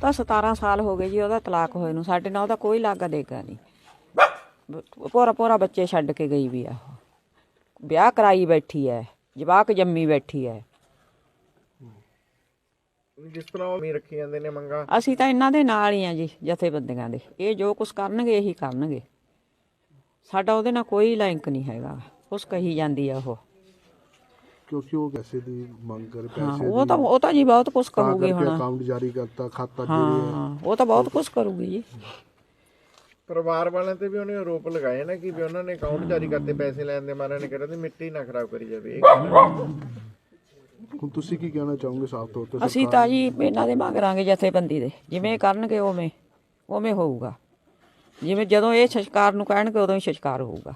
ਤਾਂ 17 ਸਾਲ ਹੋ ਗਏ ਜੀ ਉਹਦਾ ਤਲਾਕ ਹੋਏ ਨੂੰ। ਸਾਡੇ ਨਾਲ ਉਹਦਾ ਕੋਈ ਲਾਗਾ ਦੇਗਾ ਨਹੀਂ। ਪੋਰਾ ਪੋਰਾ ਬੱਚੇ ਛੱਡ ਕੇ ਗਈ ਵੀ ਆ। ਵਿਆਹ ਕਰਾਈ ਬੈਠੀ ਐ ਜਵਾਕ ਜੰਮੀ ਬੈਠੀ ਐ। ਜਿਸ ਤਰ੍ਹਾਂ ਉਹ ਮੀ ਰੱਖੀ ਜਾਂਦੇ ਨੇ ਮੰਗਾ। ਅਸੀਂ ਤਾਂ ਇਹਨਾਂ ਦੇ ਨਾਲ ਹੀ ਆ ਜੀ ਜਥੇਬੰਦੀਆਂ ਦੇ। ਇਹ ਜੋ ਕੁਝ ਕਰਨਗੇ ਇਹੀ ਕਰਨਗੇ। ਸਾਡਾ ਉਹਦੇ ਨਾਲ ਕੋਈ ਲਿੰਕ ਨਹੀਂ ਹੈਗਾ। ਉਸ ਕਹੀ ਜਾਂਦੀ ਆ ਉਹ। ਕਿਉਂਕਿ ਉਹ ਪੈਸੇ ਦੀ ਮੰਗ ਕਰ ਹਾਂ ਪੈਸੇ ਉਹ ਤਾਂ ਉਹ ਤਾਂ ਜੀ ਬਹੁਤ ਕੁਝ ਤਾਂ ਕਰੂਗੀ ਕਰਕੇ ਹੁਣ। ਅਕਾਊਂਟ ਜਾਰੀ ਕਰਤਾ ਖਾਤਾ ਜੁੜਿਆ। ਹਾਂ ਉਹ ਤਾਂ ਬਹੁਤ ਕੁਝ ਕਰੂਗੀ ਜੀ। ਪਰਿਵਾਰ ਵਾਲਿਆਂ ਤੇ ਵੀ ਉਹਨੇ ਆਰੋਪ ਲਗਾਏ ਨਾ ਕਿ ਵੀ ਉਹਨਾਂ ਨੇ ਅਕਾਊਂਟ ਜਾਰੀ ਕਰਤੇ ਪੈਸੇ ਲੈਣ ਦੇ ਮਾਰੇ ਨੇ ਕਿਹਾ ਤੇ ਮਿੱਟੀ ਨਾ ਖਰਾਬ ਕਰੀ ਜਾਵੇ। ਇਹ ਹੁਣ ਤੁਸੀਂ ਕੀ ਕਹਿਣਾ ਚਾਹੋਗੇ ਸਾਫ਼ ਤੌਰ ਤੇ ਅਸੀਂ ਤਾਂ ਜੀ ਇਹਨਾਂ ਦੇ ਮੰਗਾਂਗੇ ਜਥੇਬੰਦੀ ਦੇ ਜਿਵੇਂ ਕਰਨਗੇ ਉਵੇਂ ਉਵੇਂ ਹੋਊਗਾ। ਜਿਵੇਂ ਜਦੋਂ ਇਹ ਸ਼ਸ਼ਕਾਰ ਨੂੰ ਕਹਿਣਗੇ ਉਦੋਂ ਹੀ ਸ਼ਸ਼ਕਾਰ ਹੋਊਗਾ।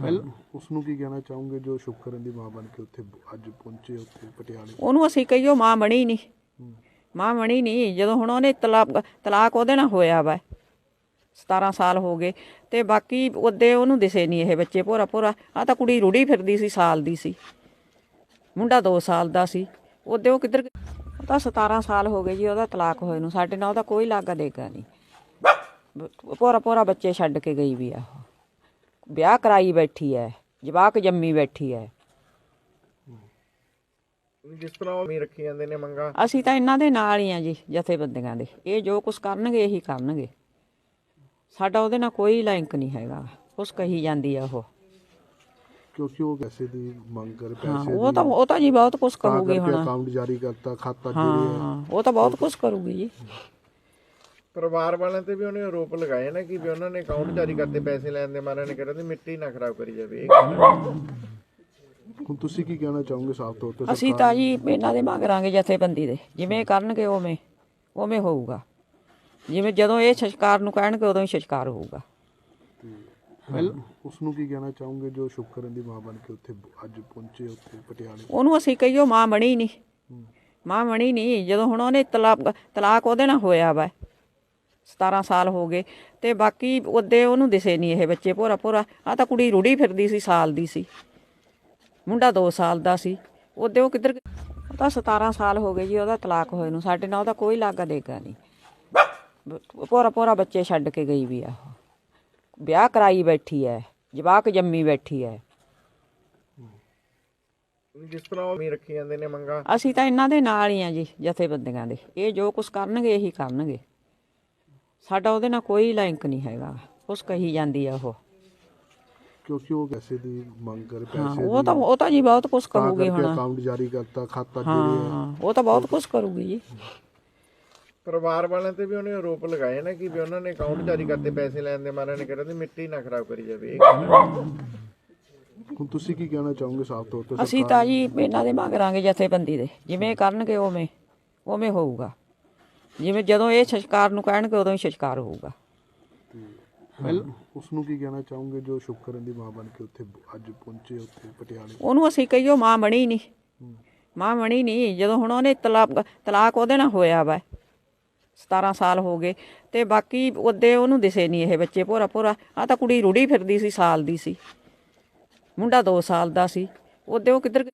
ਪਹਿਲਾਂ ਉਸ ਨੂੰ ਕੀ ਕਹਿਣਾ ਚਾਹੋਗੇ ਜੋ ਸ਼ੁਕਰਨ ਦੀ ਮਾਂ ਬਣ ਕੇ ਉੱਥੇ ਅੱਜ ਪਹੁੰਚੇ ਉੱਥੇ ਪਟਿਆਲੇ? ਉਹਨੂੰ ਅਸੀਂ ਕਹੀਓ ਮਾਂ ਬਣੀ ਨਹੀਂ ਮਾਂ ਬਣੀ ਨਹੀਂ ਜਦੋਂ ਹੁਣ ਉਹਨੇ ਤਲਾਕ ਤਲਾਕ ਉਹਦੇ ਨਾਲ ਹੋਇਆ ਵਾ। 17 ਸਾਲ ਹੋ ਗਏ। ਤੇ ਬਾਕੀ ਉਹਦੇ ਉਹਨੂੰ ਦਿਸੇ ਨਹੀਂ ਇਹ ਬੱਚੇ ਭੋਰਾ ਭੋਰਾ ਆ ਤਾਂ ਕੁੜੀ ਰੁੜੀ ਫਿਰਦੀ ਸੀ ਸਾਲ ਦੀ ਸੀ। ਮੁੰਡਾ 2 ਸਾਲ ਦਾ ਸੀ। ਉਹਦੇ ਉਹ ਕਿੱਧਰ ਤਾਂ 17 ਸਾਲ ਹੋ ਗਏ ਜੀ ਉਹਦਾ ਤਲਾਕ ਹੋਏ ਨੂੰ। ਸਾਡੇ ਨਾਲ ਉਹਦਾ ਕੋਈ ਲਾਗਾ ਦੇਗਾ ਨਹੀਂ ਭੋਰਾ ਭੋਰਾ ਬੱਚੇ ਛੱਡ ਕੇ ਗਈ ਵੀ ਆ। ਵਿਆਹ ਕਰਾਈ ਬੈਠੀ ਐ ਜਵਾਕ ਜੰਮੀ ਬੈਠੀ ਐ। ਜਿਸ ਤਰ੍ਹਾਂ ਉਹ ਮੀ ਰੱਖੀ ਜਾਂਦੇ ਨੇ ਮੰਗਾ। ਅਸੀਂ ਤਾਂ ਇਹਨਾਂ ਦੇ ਨਾਲ ਹੀ ਆ ਜੀ ਜਥੇਬੰਦੀਆਂ ਦੇ। ਇਹ ਜੋ ਕੁਝ ਕਰਨਗੇ ਇਹੀ ਕਰਨਗੇ। ਸਾਡਾ ਉਹਦੇ ਨਾਲ ਕੋਈ ਲਿੰਕ ਨਹੀਂ ਹੈਗਾ ਉਸ ਕਹੀ ਜਾਂਦੀ ਆ ਉਹ। ਕਿਉਂਕਿ ਉਹ ਪੈਸੇ ਦੀ ਮੰਗ ਕਰ ਹਾਂ ਪੈਸੇ ਉਹ ਤਾਂ ਉਹ ਤਾਂ ਜੀ ਬਹੁਤ ਕੁਝ ਕਰੂਗੀ ਹੁਣ। ਅਕਾਊਂਟ ਜਾਰੀ ਕਰਤਾ ਖਾਤਾ ਹਾਂ ਉਹ ਤਾਂ ਬਹੁਤ ਕੁਝ ਕਰੂਗੀ ਜੀ। ਪਰਿਵਾਰ ਵਾਲਿਆਂ ਤੇ ਵੀ ਉਹਨੇ ਆਰੋਪ ਲਗਾਏ ਨਾ ਕਿ ਵੀ ਉਹਨਾਂ ਨੇ ਅਕਾਊਂਟ ਜਾਰੀ ਕਰਤੇ ਪੈਸੇ ਲੈਣ ਦੇ ਮਾਰੇ ਨੇ ਕਿਹਾ ਤੇ ਮਿੱਟੀ ਨਾ ਖਰਾਬ ਕਰੀ ਜਾਵੇ। ਇਹ ਹੁਣ ਤੁਸੀਂ ਕੀ ਕਹਿਣਾ ਚਾਹੋਗੇ ਸਾਫ਼ ਤੌਰ ਤੇ ਅਸੀਂ ਤਾਂ ਜੀ ਇਹਨਾਂ ਦੇ ਮੰਗਾਂਗੇ ਜਥੇਬੰਦੀ ਦੇ ਜਿਵੇਂ ਕਰਨਗੇ ਉਵੇਂ ਉਵੇਂ ਹੋਊਗਾ। ਜਿਵੇਂ ਜਦੋਂ ਇਹ ਸ਼ਸ਼ਕਾਰ ਨੂੰ ਕਹਿਣਗੇ ਉਦੋਂ ਹੀ ਸ਼ਸ਼ਕਾਰ ਹੋਊਗਾ। ਉਸ ਨੂੰ ਕੀ ਕਹਿਣਾ ਚਾਹੋਗੇ ਜੋ ਸ਼ੁਕਰਨ ਦੀ ਮਾਂ ਬਣ ਕੇ ਉੱਥੇ ਅੱਜ ਪਹੁੰਚੇ ਉੱਥੇ ਪਟਿਆਲੇ? ਉਹਨੂੰ ਅਸੀਂ ਕਹੀਓ ਮਾਂ ਬਣੀ ਨਹੀਂ। ਮਾਂ ਬਣੀ ਨਹੀਂ ਜਦੋਂ ਹੁਣ ਉਹਨੇ ਤਲਾਕ ਤਲਾਕ ਉਹਦੇ ਨਾਲ ਹੋਇਆ ਵਾ। 17 ਸਾਲ ਹੋ ਗਏ ਤੇ ਬਾਕੀ ਉਹਦੇ ਉਹਨੂੰ ਦਿਸੇ ਨਹੀਂ ਇਹ ਬੱਚੇ ਭੋਰਾ ਭੋਰਾ। ਆ ਤਾਂ ਕੁੜੀ ਰੁੜੀ ਫਿਰਦੀ ਸੀ ਸਾਲ ਦੀ ਸੀ। ਮੁੰਡਾ 2 ਸਾਲ ਦਾ ਸੀ। ਉਹਦੇ ਉਹ ਕਿੱਧਰ ਤਾਂ 17 ਸਾਲ ਹੋ ਗਏ ਜੀ ਉਹਦਾ ਤਲਾਕ ਹੋਏ ਨੂੰ। ਸਾਡੇ ਨਾਲ ਉਹਦਾ ਕੋਈ ਲਾਗਾ ਦੇਗਾ ਨਹੀਂ। ਭੋਰਾ ਭੋਰਾ ਬੱਚੇ ਛੱਡ ਕੇ ਗਈ ਵੀ ਆ। ਵਿਆਹ ਕਰਾਈ ਬੈਠੀ ਐ ਜਵਾਕ ਜੰਮੀ ਬੈਠੀ ਐ। ਜਿਸ ਤਰ੍ਹਾਂ ਉਹ ਮੀ ਰੱਖੀ ਜਾਂਦੇ ਨੇ ਮੰਗਾ। ਅਸੀਂ ਤਾਂ ਇਹਨਾਂ ਦੇ ਨਾਲ ਹੀ ਆ ਜੀ ਜਥੇਬੰਦੀਆਂ ਦੇ। ਇਹ ਜੋ ਕੁਝ ਕਰਨਗੇ ਇਹੀ ਕਰਨਗੇ। ਸਾਡਾ ਉਹਦੇ ਨਾਲ ਕੋਈ ਲਿੰਕ ਨਹੀਂ ਹੈਗਾ। ਉਸ ਕਹੀ ਜਾਂਦੀ ਆ ਉਹ। ਕਿਉਂਕਿ ਉਹ ਪੈਸੇ ਦੀ ਮੰਗ ਕਰ ਹਾਂ ਪੈਸੇ ਉਹ ਤਾਂ ਉਹ ਤਾਂ ਜੀ ਬਹੁਤ ਕੁਝ ਕਰੂਗੀ ਹੁਣ। ਅਕਾਊਂਟ ਜਾਰੀ ਕਰਤਾ ਖਾਤਾ ਹਾਂ ਉਹ ਤਾਂ ਬਹੁਤ ਕੁਝ ਕਰੂਗੀ ਜੀ। ਪਰਿਵਾਰ ਵਾਲਿਆਂ ਤੇ ਵੀ ਉਹਨੇ ਆਰੋਪ ਲਗਾਏ ਨਾ ਕਿ ਵੀ ਉਹਨਾਂ ਨੇ ਅਕਾਊਂਟ ਜਾਰੀ ਕਰਤੇ ਪੈਸੇ ਲੈਣ ਦੇ ਮਾਰੇ ਨੇ ਕਿਹਾ ਤੇ ਮਿੱਟੀ ਨਾ ਖਰਾਬ ਕਰੀ ਜਾਵੇ। ਹੁਣ ਤੁਸੀਂ ਕੀ ਕਹਿਣਾ ਚਾਹੋਗੇ ਸਾਫ਼ ਤੌਰ ਤੇ ਅਸੀਂ ਤਾਂ ਜੀ ਇਹਨਾਂ ਦੇ ਮੰਗਾਂਗੇ ਜਥੇਬੰਦੀ ਦੇ। ਜਿਵੇਂ ਕਰਨਗੇ ਉਵੇਂ ਉਵੇਂ ਹੋਊਗਾ। ਜਿਵੇਂ ਜਦੋਂ ਇਹ ਸ਼ਸ਼ਕਾਰ ਨੂੰ ਕਹਿਣਗੇ ਉਦੋਂ ਹੀ ਸ਼ਸ਼ਕਾਰ ਹੋਊਗਾ। ਉਸ ਨੂੰ ਕੀ ਕਹਿਣਾ ਚਾਹੋਗੇ ਜੋ ਸ਼ੁਕਰਨ ਦੀ ਮਾਂ ਬਣ ਕੇ ਉੱਥੇ ਅੱਜ ਪਹੁੰਚੇ ਉੱਥੇ ਪਟਿਆਲੇ? ਉਹਨੂੰ ਅਸੀਂ ਕਹੀਓ ਮਾਂ ਬਣੀ ਨਹੀਂ ਮਾਂ ਬਣੀ ਨਹੀਂ ਜਦੋਂ ਹੁਣ ਉਹਨੇ ਤਲਾਕ ਤਲਾਕ ਉਹਦੇ ਨਾਲ ਹੋਇਆ ਵਾ। 17 ਸਾਲ ਹੋ ਗਏ। ਤੇ ਬਾਕੀ ਉਹਦੇ ਉਹਨੂੰ ਦਿਸੇ ਨਹੀਂ ਇਹ ਬੱਚੇ ਭੋਰਾ ਭੋਰਾ। ਆ ਤਾਂ ਕੁੜੀ ਰੁੜੀ ਫਿਰਦੀ ਸੀ ਸਾਲ ਦੀ ਸੀ। ਮੁੰਡਾ 2 ਸਾਲ ਦਾ ਸੀ। ਉਹਦੇ ਉਹ ਕਿੱਧਰ